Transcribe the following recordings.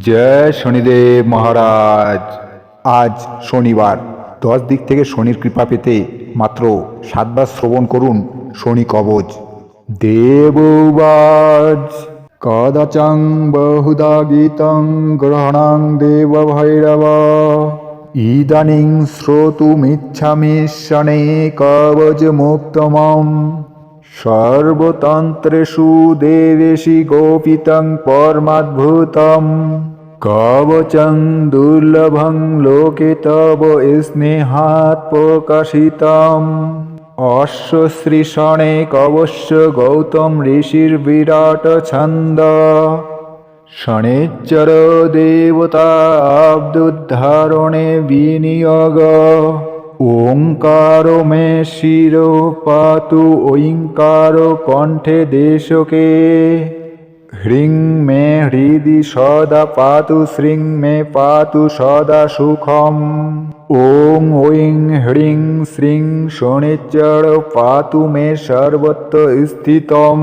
জয় শনিদেব মহারাজ। আজ শনিবার। দশ দিক থেকে শনির কৃপা পেতে মাত্র সাতবার শ্রবণ করুন শনি কবচ। দেববাজ কদাচং বহুদা গীতং গ্রহণাং দেব ভৈরব। ইদানিং শ্রোতুমিচ্ছামি শনে কবচ মুক্তমম সর্বতন্ত্রেষু দেবেশি গোপিতং পরমাদ্ভুতম। কবচং দুর্লভং লোকে তব স্নেহাৎ প্রকাশিতম। অশ্বশ্রীষণে কবশ্য গৌতম ঋষির বিরাট ছন্দ। শনেচ্চর দেবতা আব্দুদ্ধারণে বিনিয়োগ। ওঙ্কার মে শির পাতু ঐঙ্কার কণ্ঠে দেশকে। হ্রিং মে হৃদি সদা পাতু শ্রিং মে পাতু সদা সুখম। ওং ঐং হ্রিং শ্রিং শনিচর পাতু মে সর্বত্র স্থিতম।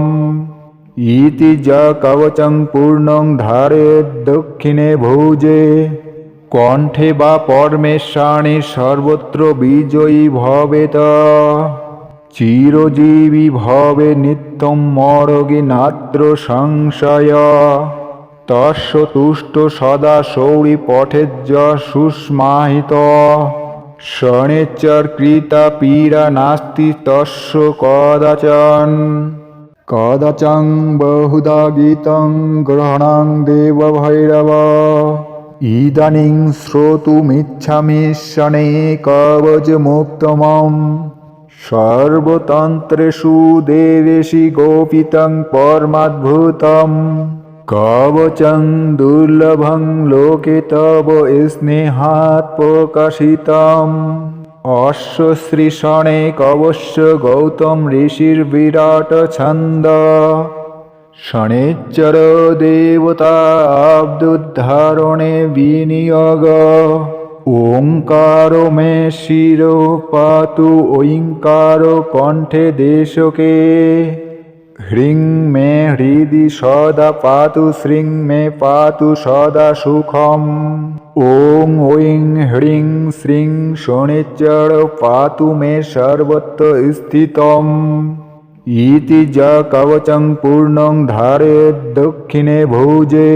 ইতি যা কবচং পূর্ণং ধারে দক্ষিণে ভুজে। কণ্ঠে বা পরমেশাণী সর্বত্র বিজয়ী ভবেত চিরজীবী ভবে নিত্যম মরগে নাত্র সংশয়। তস্য তুষ্ট সদা সৌরি পঠেজ্য সুস্মাহিত। শনেচর কৃতা পীড়া নাস্তি তস্য কদাচন। কদাচং বহুদা গীতং গ্রহণাং দেব ভৈরব। ইদানিং শ্রোতুমিচ্ছামি শনে কবচ মুক্তমম সর্বতন্ত্রেষু দেবেশি গোপিতং পরমাদ্ভুতম। কবচং দুর্লভং লোকে তব স্নেহাৎ প্রকাশিতম। অশ্বশ্রীষণে কবশ্য গৌতম ঋষির বিরাট ছন্দ। শনেচ্চর দেবতা আব্দুদ্ধারণে বিনিয়োগ। ওঙ্কার মে শির পাতু ঐঙ্কার কণ্ঠে দেশকে। হ্রিং মে হৃদি সদা পাতু শ্রিং মে পাতু সদা সুখম। ওং ঐং হ্রিং শ্রিং শনিচর পাতু মে সর্বত্র স্থিতম। ইতি যা কবচং পূর্ণং ধারে দক্ষিণে ভুজে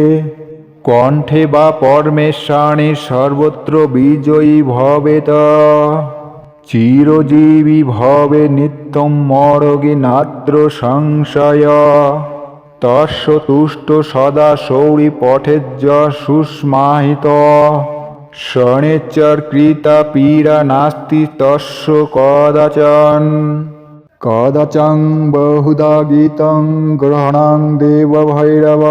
কণ্ঠে বা পরমেশাণী সর্বত্র বিজয়ী ভবেত চিরজীবী ভবে নিত্যম মরগে নাত্র সংশয় তস্য তুষ্ট সদা সৌরি পঠেজ্য সুস্মাহিত শনেচর কৃতা পীড়া নাস্তি তস্য কদাচন কদাচং বহুদা গীতং গ্রহণাং দেব ভৈরব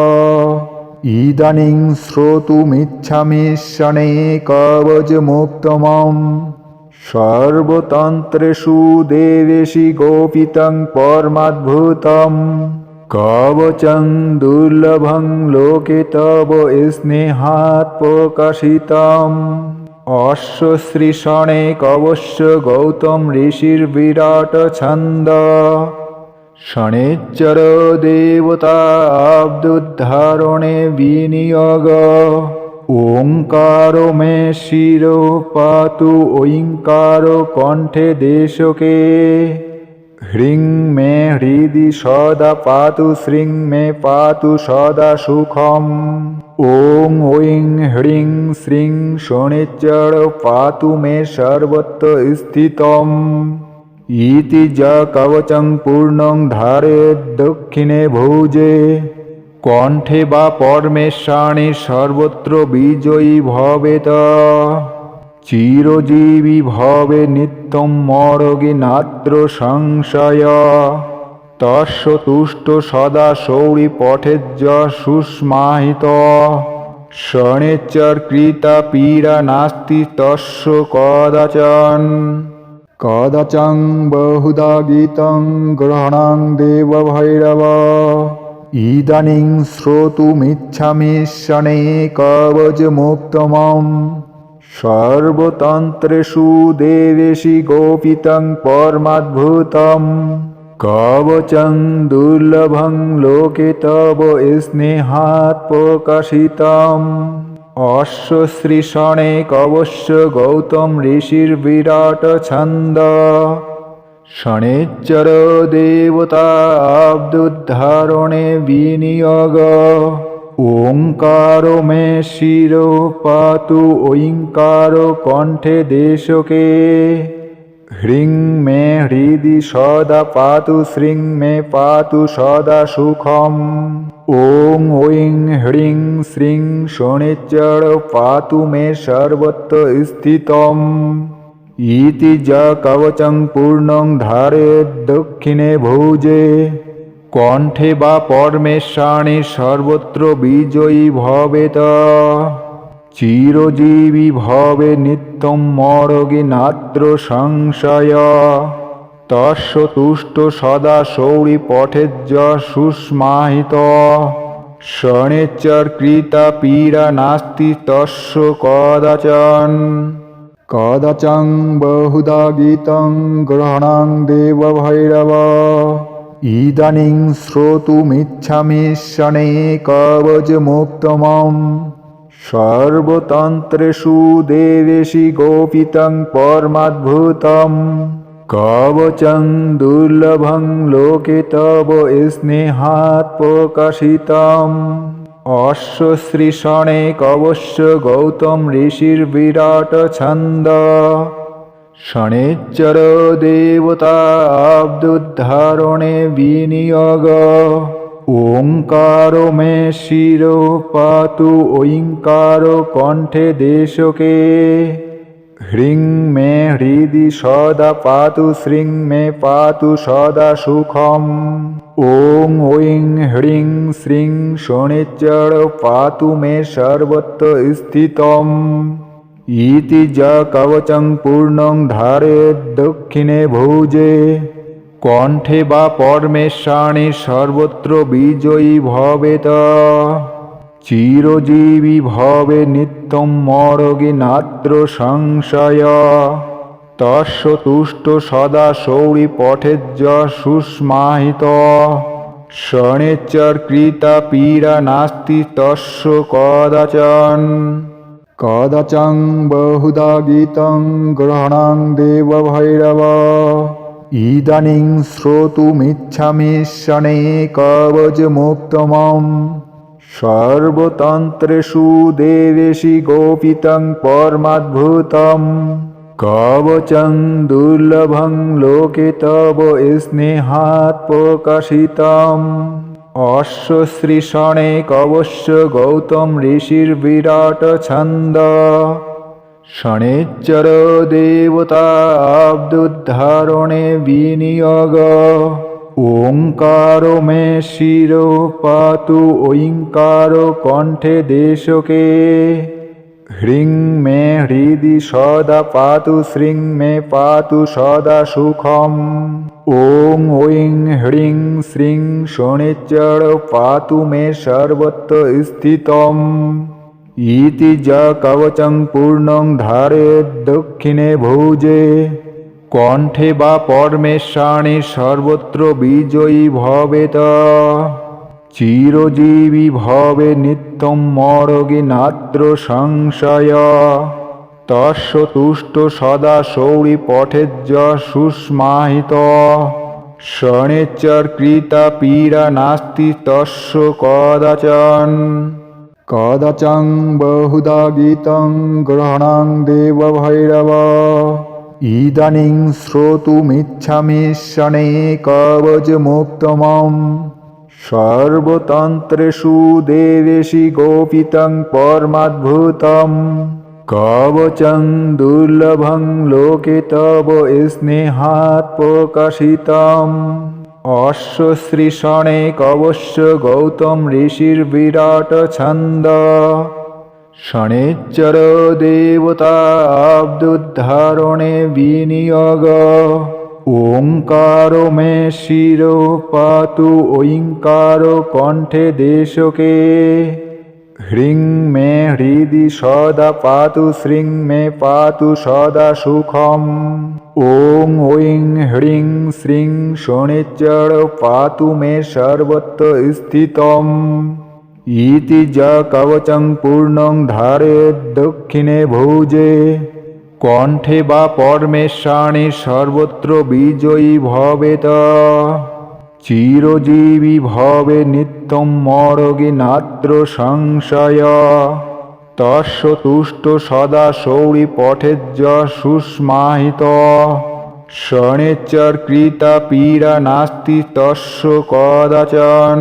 ইদানিং শ্রোতুমিচ্ছামি শনে কবচ মুক্তমম সর্বতন্ত্রেষু দেবেশি গোপিতং পরমাদ্ভুতম। কবচং দুর্লভং লোকে তব স্নেহাৎ প্রকাশিতম। অশ্বশ্রীষণে কবশ্য গৌতম ঋষির বিরাট ছন্দ। শনেচ্চর দেবতা আব্দুদ্ধারণে বিনিয়োগ। ওঙ্কার মে শির পাতু ঐঙ্কার কণ্ঠে দেশকে। হ্রিং মে হৃদি সদা পাতু শ্রিং মে পাতু সদা সুখম। ওং ঐং হ্রিং শ্রিং শনিচর পাতু মে সর্বত্র স্থিতম। ইতি যা কবচং পূর্ণং ধারে দক্ষিণে ভুজে। কণ্ঠে বা পরমেশাণী সর্বত্র বিজয়ী ভবেত। চিরজীবী ভবে নিত্যম মরগে নাত্র সংশয়। তস্য তুষ্ট সদা সৌরি পঠেজ্য সুস্মাহিত। শনেচর কৃতা পীড়া নাস্তি তস্য কদাচন। কদাচং বহুদা গীতং গ্রহণাং দেব ভৈরব। ইদানিং শ্রোতুমিচ্ছামি শনে কবচ মুক্তমম। সর্বতন্ত্রেষু দেবেশি গোপিতং পরমাদ্ভুতম। কবচং দুর্লভং লোকে তব স্নেহাৎ প্রকাশিতম। অশ্ব শ্রীষণে কবশ্য গৌতম ঋষির বিরাট ছন্দ। শনেচ্চর দেবতা আব্দুদ্ধারণে বিনিয়োগ। ওঙ্কার মে শির পাতু ঐঙ্কার কণ্ঠে দেশকে। হ্রিং মে হৃদি সদা পাতু শ্রিং মে পাতু সদা সুখম। ওং ঐং হ্রিং শ্রিং শনিচর পাতু মে সর্বত্র স্থিতম। ইতি যা কবচং পূর্ণং ধারে দক্ষিণে ভুজে। কণ্ঠে বা পরমেশাণী সর্বত্র বিজয়ী ভবেত চিরজীবী ভবে নিত্যম মরগে নাত্র সংশয়। তস্য তুষ্ট সদা সৌরি পঠেজ্য সুস্মাহিত। শনেচর কৃতা পীড়া নাস্তি তস্য কদাচন। কদাচং বহুধা গীতং গ্রহণং দেব ভৈরব। ইদানিং শ্রোতুমিচ্ছামি শনে কবচ মুক্তমম সর্বতন্ত্রেষু দেবেশি গোপিতং পরমাদ্ভুতম। কবচং দুর্লভং লোকে তব স্নেহাৎ প্রকাশিতম। অশ্ব শ্রীষণে কবশ্য গৌতম ঋষির বিরাট ছন্দ। শনেচ্চর দেবতা আব্দুদ্ধারণে বিনিয়োগ। ওঙ্কার মে শির পাতু ঐঙ্কার কণ্ঠে দেশকে। হ্রিং মে হৃদি সদা পাতু শ্রিং মে পাতু সদা সুখম। ওং ঐং হ্রিং শ্রিং শনিচর পাতু মে সর্বত্র স্থিতম। ইতি যা কবচং পূর্ণং ধারে দক্ষিণে ভুজে কণ্ঠে বা পরমেশাণী সর্বত্র বিজয়ী ভবেত চিরজীবী ভবে নিত্যম মরগে নাত্র সংশয় তস্য তুষ্ট সদা সৌরি পঠেজ্য সুস্মাহিত শনেচর কৃতা পীড়া নাস্তি তস্য কদাচন কদাচং বহুধা গীতং গ্রহণং দেব ভৈরব ইদানিং শ্রোতুমিচ্ছামি শনে কবচ মুক্তমম। সর্বতন্ত্রেষু দেবেশি গোপিতং পরমাদ্ভুতম। কবচং দুর্লভং লোকে তব স্নেহাৎ প্রকাশিতম। অশ্ব শ্রীষণে কবশ্য গৌতম ঋষির বিরাট ছন্দ। শনেচ্চর দেবতা আব্দুদ্ধারণে বিনিয়োগ। ওঙ্কার মে শির পাতু ঐঙ্কার কণ্ঠে দেশকে। হ্রিং মে হৃদি সদা পাতু শ্রিং মে পাতু সদা সুখম। ওং ঐং হ্রিং শ্রিং শনিচর পাতু মে সর্বত্র স্থিতম। ইতি যা কবচং পূর্ণং ধারে দক্ষিণে ভুজে। কণ্ঠে বা পরমেশাণী সর্বত্র বিজয়ী ভবেত। চিরজীবী ভবে নিত্যম মরগে নাত্র সংশয়। তুষ্ট সদা সৌরি পঠেজ্য সুস্মাহিত শনেচর কৃতা পীড়া নাস্তি তস্য কদাচন। কদাচং বহুধা গীতং গ্রহণং দেব ভৈরব। ইদানিং শ্রোতুমিচ্ছামি শনে কবচ মুক্তমম। সর্বতন্ত্রেষু দেবেশি গোপিতং পরমাদ্ভুতম। কবচং দুর্লভং লোকে তব স্নেহাৎ প্রকাশিতম। অশ্ব শ্রীষণে কবশ্য গৌতম ঋষির বিরাট ছন্দ। শনেচ্চর দেবতা আব্দুদ্ধারণে বিনিয়োগ। ওঙ্কার মে শির পাতু ঐঙ্কার কণ্ঠে দেশকে। হ্রিং মে হৃদি সদা পাতু শ্রিং মে পাতু সদা সুখম। ওং ঐং হ্রিং শ্রিং শনিচর পাতু মে সর্বত্র স্থিতম। ইতি যা কবচং পূর্ণং ধারে দক্ষিণে ভুজে। কণ্ঠে বা পরমেশ্বরাণী সর্বত্র বিজয়ী ভবেত চিরজীবী ভবে নিত্যম মরগে নাত্র সংশয়। তস্য তুষ্ট সদা সৌরি পঠেজ্য সুস্মাহিত। শনেচর কৃতা পীড়া নাস্তি তস্য কদাচন।